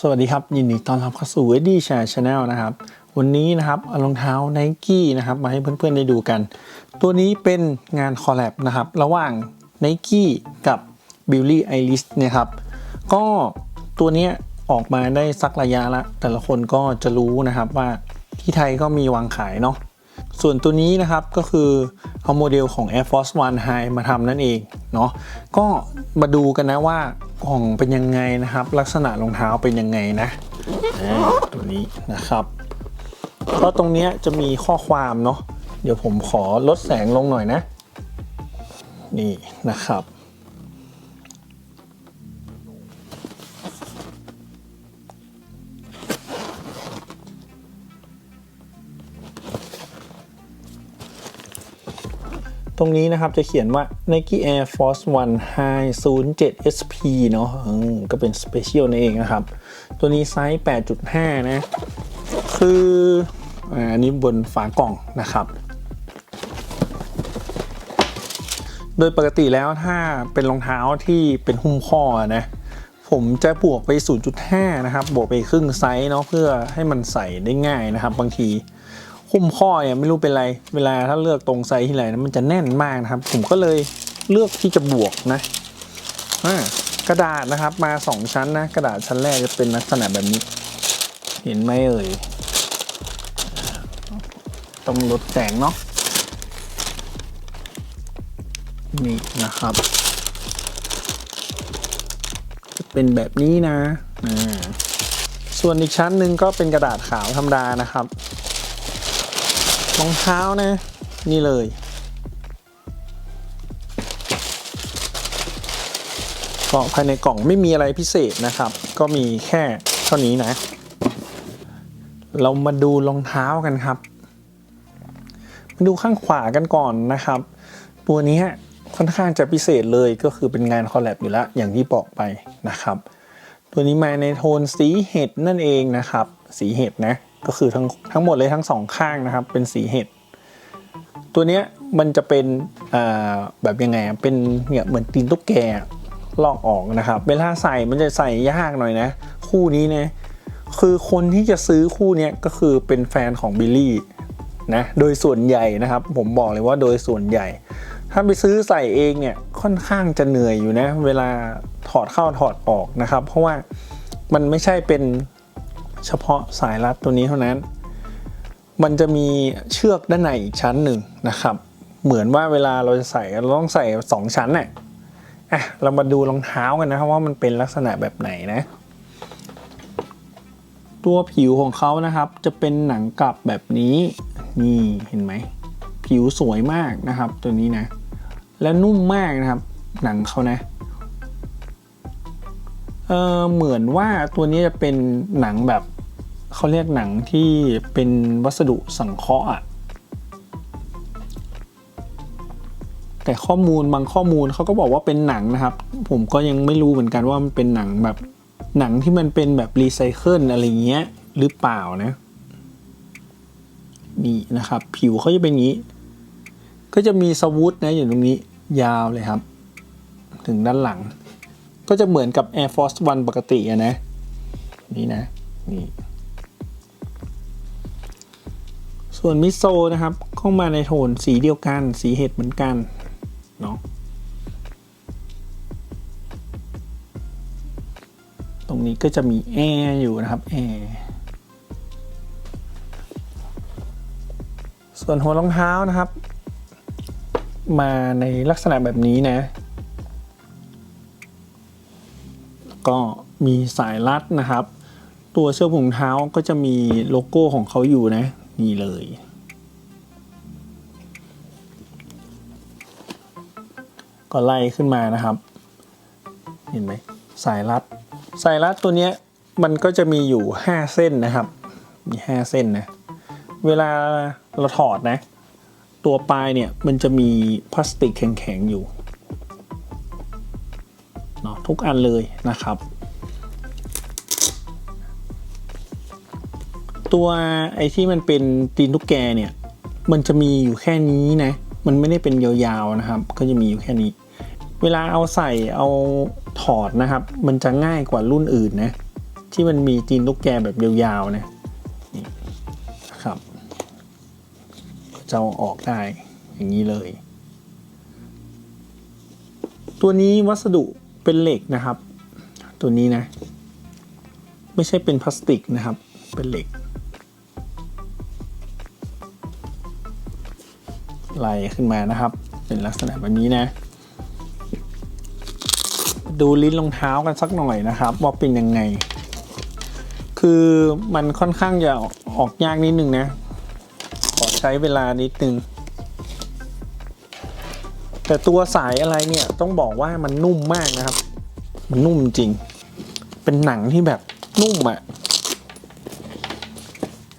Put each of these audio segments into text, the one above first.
สวัสดีครับ ยินดีต้อนรับเข้าสู่ e d d y Share Channel นะครับ วันนี้นะครับเอารองเท้า Nike นะครับมาให้เพื่อนๆได้ดูกัน ตัวนี้เป็นงานคอลแลบนะครับ ระหว่าง Nike กับ Billie Eilish เนะครับก็ตัวนี้ออกมาได้สักระยะละ แต่ละคนก็จะรู้นะครับว่าที่ไทยก็มีวางขายเนาะส่วนตัวนี้นะครับก็คือเอาโมเดลของ Air Force One High มาทำนั่นเอง เนาะก็มาดูกันนะว่ากล่องเป็นยังไงนะครับ ลักษณะรองเท้าเป็นยังไงนะตัวนี้นะครับก็ตรงเนี้ยจะมีข้อความเนาะเดี๋ยวผมขอลดแสงลงหน่อยนะ นี่นะครับ ตรงนี้นะครับจะเขียนว่า Nike Air Force One High 07 SP เนาะก็เป็น Special นั่นเองนะครับ ตัวนี้ไซส์ 8.5 นะ คืออันนี้บนฝากล่องนะครับ โดยปกติแล้วถ้าเป็นรองเท้าที่เป็นหุ้มข้อนะ ผมจะบวกไป 0.5 นะครับ บวกไปครึ่งไซส์เนาะเพื่อให้มันใส่ได้ง่ายนะครับ บางที หุ้มข้อเนี่ยไม่รู้เป็นไร เวลาถ้าเลือกตรงไซส์ที่ไหนนะมันจะแน่นมากนะครับ ผมก็เลยเลือกที่จะบวกนะกระดาษนะครับมา 2 ชั้นนะ กระดาษชั้นแรกจะเป็นลักษณะแบบนี้ เห็นไหมเอ่ยต้องลดแสงเนาะนี่นะครับ จะเป็นแบบนี้นะ ส่วนอีกชั้นหนึ่งก็เป็นกระดาษขาวธรรมดานะครับ รองเท้านะ นี่เลย ก็ภายในกล่องไม่มีอะไรพิเศษนะครับ ก็มีแค่เท่านี้นะ เรามาดูรองเท้ากันครับมาดูข้างขวากันก่อนนะครับ ตัวนี้ค่อนข้างจะพิเศษเลยก็คือเป็นงานคอลแลบอยู่แล้วอย่างที่บอกไปนะครับ ตัวนี้มาในโทนสีเห็ดนั่นเองนะครับ สีเห็ดนะก็คือทั้งทั้งหมดเลยทั้งสองข้างนะครับ เป็นสีเห็ดตัวเนี้ยมันจะเป็นแบบยังไงเป็นเนี่ยเหมือนตีนตุ๊กแกลอกออกนะครับ เวลาใส่มันจะใส่ยากหน่อยนะ คู่นี้นะคือคนที่จะซื้อคู่นี้ก็คือเป็นแฟนของบิลลี่นะโดยส่วนใหญ่นะครับ ผมบอกเลยว่าโดยส่วนใหญ่ ถ้าไปซื้อใส่เองเนี่ยค่อนข้างจะเหนื่อยอยู่นะ เวลาถอดเข้าถอดออกนะครับ เพราะว่ามันไม่ใช่เป็น เฉพาะสายรัดตัวนี้เท่านั้น มันจะมีเชือกด้านในอีกชั้นหนึ่งนะครับ เหมือนว่าเวลาเราจะใส่เราต้องใส่สองชั้นน่ะอะเรามาดูรองเท้ากันนะครับว่ามันเป็นลักษณะแบบไหนนะ ตัวผิวของเขานะครับจะเป็นหนังกลับแบบนี้นี่เห็นไหม ผิวสวยมากนะครับ ตัวนี้นะ และนุ่มมากนะครับ หนังเขานะ เออเหมือนว่าตัวนี้จะเป็นหนังแบบเขาเรียกหนังที่เป็นวัสดุสังเคราะห์อะแต่ข้อมูลบางข้อมูลเขาก็บอกว่าเป็นหนังนะครับ ผมก็ยังไม่รู้เหมือนกันว่ามันเป็นหนังแบบหนังที่มันเป็นแบบรีไซเคิลอะไรเงี้ยหรือเปล่านะนี่นะครับ ผิวเขาจะเป็นอย่างนี้ ก็จะมีสวูดนะอยู่ตรงนี้ยาวเลยครับ ถึงด้านหลัง ก็จะเหมือนกับ Air Force One ปกติอะนะ นี่นะ นี่ ส่วนมิโซนะครับ เข้ามาในโทนสีเดียวกัน สีเห็ดเหมือนกัน เนาะตรงนี้ก็จะมีแอร์อยู่นะครับแอร์ส่วนหัวรองเท้านะครับ มาในลักษณะแบบนี้นะ ก็มีสายรัดนะครับ ตัวเชือกผูกเท้าก็จะมีโลโก้ของเขาอยู่นะนี่เลยก็ไล่ขึ้นมานะครับ เห็นไหมสายรัด สายรัดตัวนี้มันก็จะมีอยู่ 5 เส้นนะครับ มี 5 เส้นนะ เวลาเราถอดนะ ตัวปลายเนี่ยมันจะมีพลาสติกแข็งๆอยู่ ทุกอันเลยนะครับ ตัวไอ้ที่มันเป็นตีนตุ๊กแกเนี่ย มันจะมีอยู่แค่นี้นะ มันไม่ได้เป็นยาวๆนะครับ ก็จะมีอยู่แค่นี้ เวลาเอาใส่เอาถอดนะครับ มันจะง่ายกว่ารุ่นอื่นนะ ที่มันมีตีนตุ๊กแกแบบยาวๆนะนะครับจะออกได้อย่างนี้เลย ตัวนี้วัสดุ เป็นเหล็กนะครับ ตัวนี้นะ ไม่ใช่เป็นพลาสติกนะครับ เป็นเหล็กไล่ขึ้นมานะครับ เป็นลักษณะแบบนี้นะ ดูลิ้นรองเท้ากันสักหน่อยนะครับ ว่าเป็นยังไง คือมันค่อนข้างจะออกยากนิดนึงนะ ขอใช้เวลานิดนึง แต่ตัวสายอะไรเนี่ยต้องบอกว่ามันนุ่มมากนะครับ มันนุ่มจริง เป็นหนังที่แบบนุ่มอะ่ะ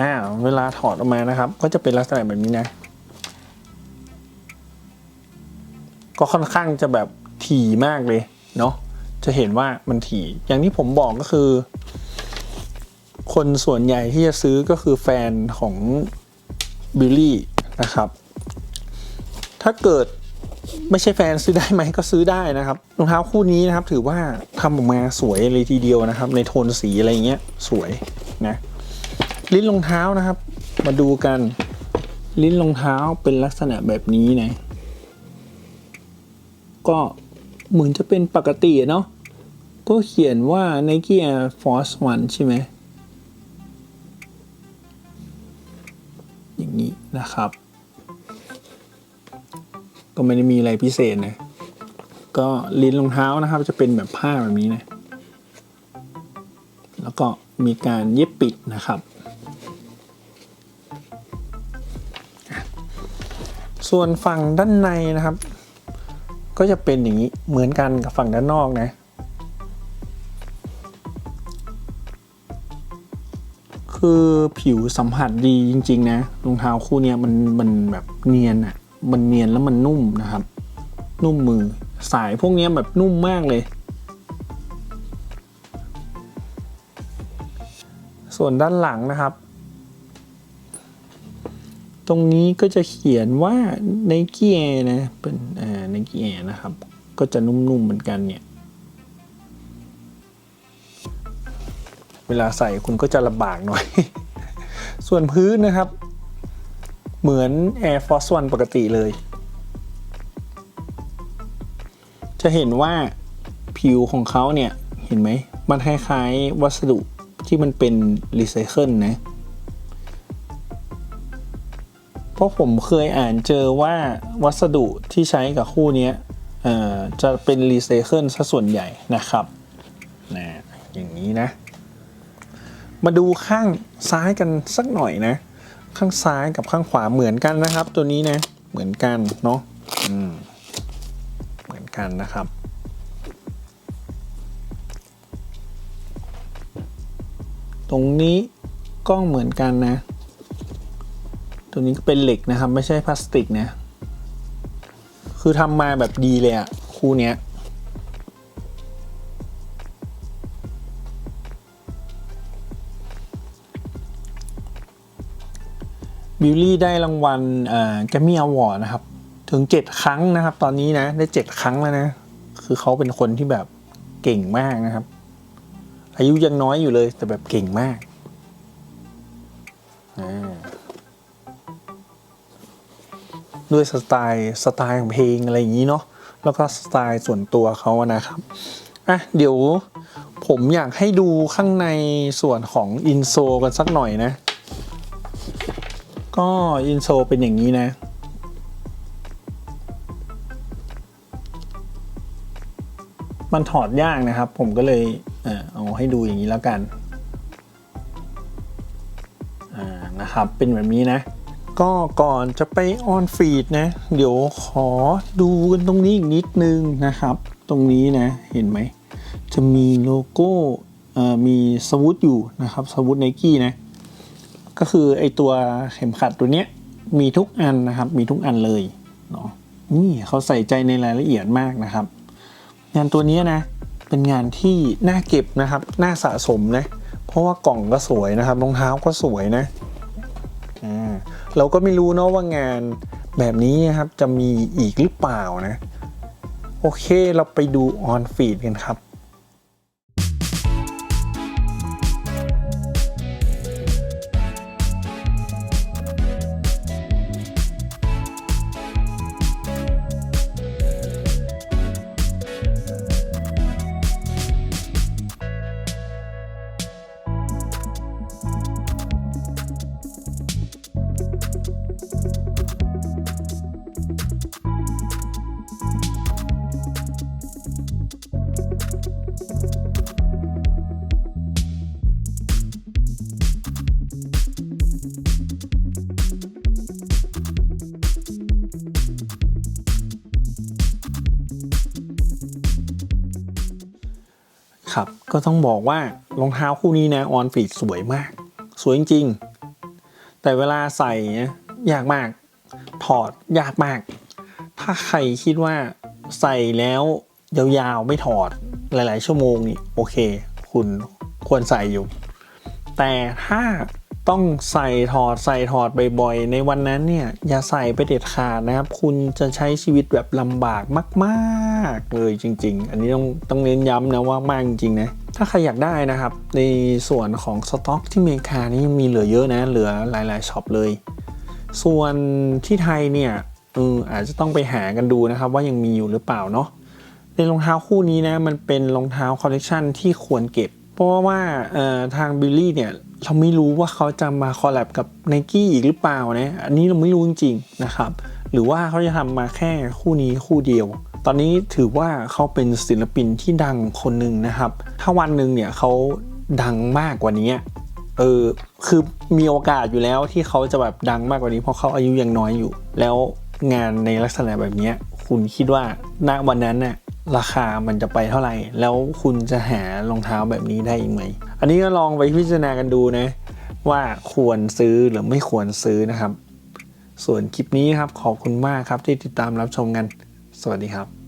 อ้าวเวลาถอดออกมานะครับ ก็จะเป็นลักษณะแบบนี้นะ ก็ค่อนข้างจะแบบถี่มากเลยเนาะจะเห็นว่ามันถี่อย่างที่ผมบอกก็คือ คนส่วนใหญ่ที่จะซื้อก็คือแฟนของบิลลี่นะครับ ถ้าเกิด ไม่ใช่แฟนซื้อได้ไหมก็ซื้อได้นะครับรองเท้าคู่นี้นะครับถือว่าทำออกมาสวยเลยทีเดียวนะครับ ในโทนสีอะไรเงี้ยสวยนะลิ้นรองเท้านะครับ มาดูกันลิ้นรองเท้าเป็นลักษณะแบบนี้นะ ก็เหมือนจะเป็นปกติเนาะก็เขียนว่า Nike Air Force One ใช่ไหมอย่างนี้นะครับ ก็ไม่ได้มีอะไรพิเศษนะ ก็ลิ้นรองเท้านะครับ จะเป็นแบบผ้าแบบนี้นะ แล้วก็มีการเย็บปิดนะครับ ส่วนฝั่งด้านในนะครับ ก็จะเป็นอย่างนี้เหมือนกันกับฝั่งด้านนอกนะ คือผิวสัมผัสดีจริง ๆ นะรองเท้าคู่นี้มันมันแบบเนียนอะ่ะ มันเนียนแล้วมันนุ่มนะครับ นุ่มมือสายพวกนี้แบบนุ่มมากเลย ส่วนด้านหลังนะครับ ตรงนี้ก็จะเขียนว่า Nike Air นะเป็นอ่า Nike Air นะครับ ก็จะนุ่มๆเหมือนกันเนี่ย เวลาใส่คุณก็จะลำบากหน่อย ส่วนพื้นนะครับ เหมือน Air Force One ปกติเลย จะเห็นว่าผิวของเขาเนี่ย เห็นไหม มันคล้ายๆวัสดุที่มันเป็นรีไซเคิลนะ เพราะผมเคยอ่านเจอว่าวัสดุที่ใช้กับคู่นี้จะเป็นรีไซเคิลซะส่วนใหญ่นะครับนะอย่างนี้นะ มาดูข้างซ้ายกันสักหน่อยนะ ข้างซ้ายกับข้างขวาเหมือนกันนะครับ ตัวนี้นะเหมือนกันเนาะเหมือนกันนะครับตรงนี้ก็เหมือนกันนะ ตัวนี้ก็เป็นเหล็กนะครับ ไม่ใช่พลาสติกนะ คือทำมาแบบดีเลยอะคู่เนี้ย บิลลี่ได้รางวัลแกมมี่อวอร์ดนะครับ ถึง 7 ครั้งนะครับ ตอนนี้นะ ได้ 7 ครั้งแล้วนะ คือเขาเป็นคนที่แบบเก่งมากนะครับ อายุยังน้อยอยู่เลยแต่แบบเก่งมากด้วยสไตล์สไตล์ของเพลงอะไรอย่างนี้เนาะแล้วก็สไตล์ส่วนตัวเขานะครับอะเดี๋ยวผมอยากให้ดูข้างในส่วนของอินโซกันสักหน่อยนะ ก็อินโซเป็นอย่างนี้นะมันถอดยากนะครับ ผมก็เลยเอาให้ดูอย่างนี้แล้วกันนะครับเป็นแบบนี้นะ ก็ก่อนจะไปออนฟีดนะ เดี๋ยวขอดูกันตรงนี้อีกนิดนึงนะครับ ตรงนี้นะเห็นไหม จะมีโลโก้มีสวูตอยู่นะครับสวูตไนกี้นะ ก็คือไอตัวเข็มขัดตัวเนี้ยมีทุกอันนะครับ มีทุกอันเลยเนาะนี่เขาใส่ใจในรายละเอียดมากนะครับ งานตัวนี้นะเป็นงานที่น่าเก็บนะครับน่าสะสมนะเพราะว่ากล่องก็สวยนะครับรองเท้าก็สวยนะอ่าเราก็ไม่รู้เนาะว่างานแบบนี้นะครับจะมีอีกหรือเปล่านะ โอเคเราไปดูออนฟีดกันครับ ก็ต้องบอกว่ารองเท้าคู่นี้นะออนฟีดสวยมาก สวยจริงๆ แต่เวลาใส่ยยากมาก ถอดยากมาก ถ้าใครคิดว่าใส่แล้วยาวๆไม่ถอดหลาย ๆ ชั่วโมงนี่โอเค คุณควรใส่อยู่ แต่ถ้าต้องใส่ถอดใส่ถอดบ่อยๆ ในวันนั้นเนี่ย อย่าใส่ไปเด็ดขาดนะครับ คุณจะใช้ชีวิตแบบลำบากมาก ๆ เลยจริง ๆ อันนี้ต้องต้องเน้นย้ำนะว่ามากจริง ๆ นะ ถ้าใครอยากได้นะครับ ในส่วนของสต็อกที่อเมริกานี่ยังมีเหลือเยอะนะ เหลือหลายๆช็อปเลย ส่วนที่ไทยเนี่ยเอออาจจะต้องไปหากันดูนะครับ ว่ายังมีอยู่หรือเปล่าเนาะในรองเท้าคู่นี้นะ มันเป็นรองเท้าคอลเลกชันที่ควรเก็บ เพราะว่าทางบิลลี่เนี่ย เราไม่รู้ว่าเขาจะมาคอลแลบกับ n นกี้อีกหรือเปล่านะ อันนี้เราไม่รู้จริงๆนะครับ หรือว่าเขาจะทำมาแค่คู่นี้คู่เดียว ตอนนี้ถือว่าเขาเป็นศิลปินที่ดังคนหนึ่งนะครับ ถ้าวันหนึ่งเนี่ยเขาดังมากกว่านี้เออคือมีโอกาสอยู่แล้วที่เขาจะแบบดังมากกว่านี้เพราะเขาอายุยังน้อยอยู่ แล้วงานในลักษณะแบบนี้คุณคิดว่าณวันนั้นน่ะราคามันจะไปเท่าไหร่ แล้วคุณจะหารองเท้าแบบนี้ได้อีกไหม อันนี้ก็ลองไปพิจารณากันดูนะ ว่าควรซื้อหรือไม่ควรซื้อนะครับ ส่วนคลิปนี้ครับขอบคุณมากครับที่ติดตามรับชมกัน สวัสดีครับ